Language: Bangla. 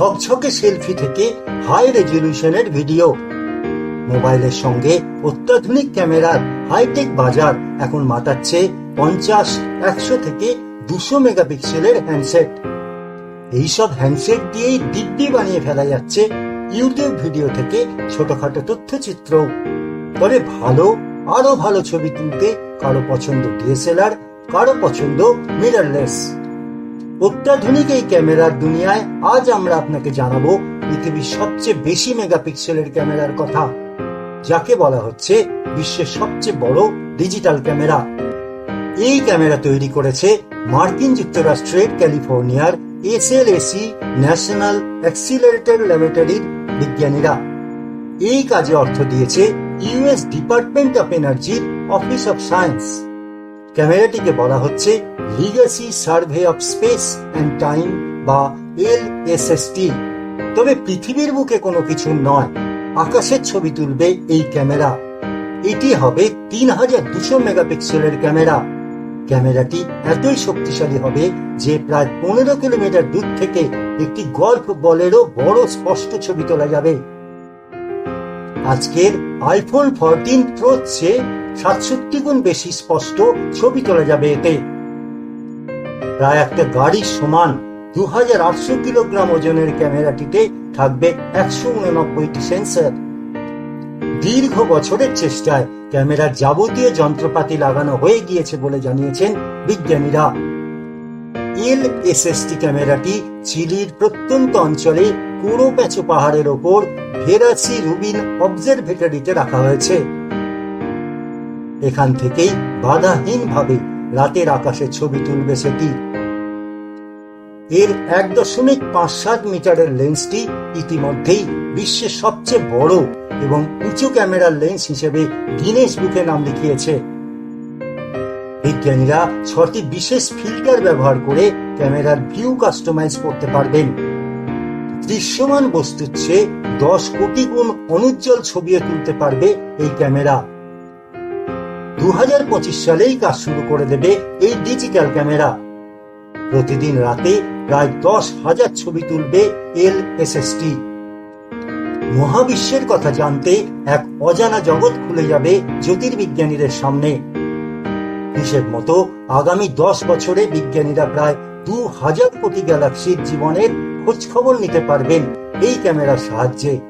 ঝকঝকে সেলফি থেকে হাই রেজলিউশনের ভিডিও মোবাইলের সঙ্গে অত্যাধুনিক ক্যামেরার হাইটেক বাজার এখন মাতাচ্ছে পঞ্চাশ, একশো থেকে দুশো মেগাপিক্সেলের হ্যান্ডসেট এইসব হ্যান্ডসেট দিয়েই দিব্যি বানিয়ে ফেলা যাচ্ছে ইউটিউব ভিডিও থেকে ছোটখাটো তথ্যচিত্র তবে ভালো আরও ভালো ছবি তুলতে কারও পছন্দ ডিএসএলআর কারও পছন্দ মিররলেস অত্যাধুনিক এই ক্যামেরার দুনিয়ায় আজ আমরা আপনাকে জানাব পৃথিবীর সবচেয়ে বেশি মেগাপিক্সেলের ক্যামেরার কথা, যাকে বলা হচ্ছে বিশ্বের সবচেয়ে বড় ডিজিটাল ক্যামেরা। এই ক্যামেরা তৈরি করেছে মার্কিন যুক্তরাষ্ট্রের ক্যালিফোর্নিয়ার এসএলএসি ন্যাশনাল অ্যাক্সিলারেটর ল্যাবরেটরির বিজ্ঞানীরা। এই কাজে অর্থ দিয়েছে ইউএস ডিপার্টমেন্ট অফ এনার্জির অফিস অফ সায়েন্স। ক্যামেরাটিকে বলা হচ্ছে legacy survey of space and time বা এলএসএসটি তবে পৃথিবীর বুকে কোনো কিছু নয়, আকাশের ছবি তুলবে এই ক্যামেরা। এটি হবে তিন হাজার দুশো মেগাপিক্সেলের ক্যামেরা। ক্যামেরাটি এতই শক্তিশালী হবে যে প্রায় পনেরো কিলোমিটার দূর থেকে একটি গল্ফ বলেরও বড় স্পষ্ট ছবি তোলা যাবে। আজকের আইফোন ফোরটিন প্রো চেয়ে সাতষট্টি গুণ বেশি স্পষ্ট ছবি তোলা যাবে এতে। প্রায় একটা গাড়ির সমান দু হাজার আটশো কিলোগ্রাম ওজনের ক্যামেরাটিতে থাকবে একশো উননব্বইটি সেন্সর। দীর্ঘ বছরের চেষ্টায় ক্যামেরার যাবতীয় যন্ত্রপাতি লাগানো হয়ে গিয়েছে বলে জানিয়েছেন বিজ্ঞানীরা। এল এসএসটি ক্যামেরাটি চিলির প্রত্যন্ত অঞ্চলে কুড়ো প্যাঁচু পাহাড়ের ওপর ভেরাসি রুবিন অবজারভেটরিতে রাখা হয়েছে। এখান থেকেই বাধাহীনভাবে রাতের আকাশে ছবি তুলবে সেটি। এর এক দশমিক পাঁচ সাত মিটারের লেন্সটি ইতিমধ্যেই বিশ্বের সবচেয়ে বড় এবং উঁচু ক্যামেরার লেন্স হিসেবে গিনেস বুকে নাম লিখিয়েছে। বিজ্ঞানীরা ছটি বিশেষ ফিল্টার ব্যবহার করে ক্যামেরার ভিউ কাস্টমাইজ করতে পারবেন। দৃশ্যমান বস্তুর চেয়ে দশ কোটি গুণ অনুজ্জ্বল ছবিও তুলতে পারবে এই ক্যামেরা। দুহাজার পঁচিশ সালেই কাজ শুরু করে দেবে এই ডিজিটাল ক্যামেরা। প্রতিদিন রাতে প্রায় দশ হাজার ছবি তুলবে এল এসএসটি মহাবিশ্বের কথা জানতে এক অজানা জগৎ খুলে যাবে জ্যোতির্বিজ্ঞানীদের সামনে। হিসেব মতো আগামী দশ বছরে বিজ্ঞানীরা প্রায় দু হাজার কোটি গ্যালাক্সির জীবনের খোঁজ খবর নিতে পারবেন এই ক্যামেরার সাহায্যে।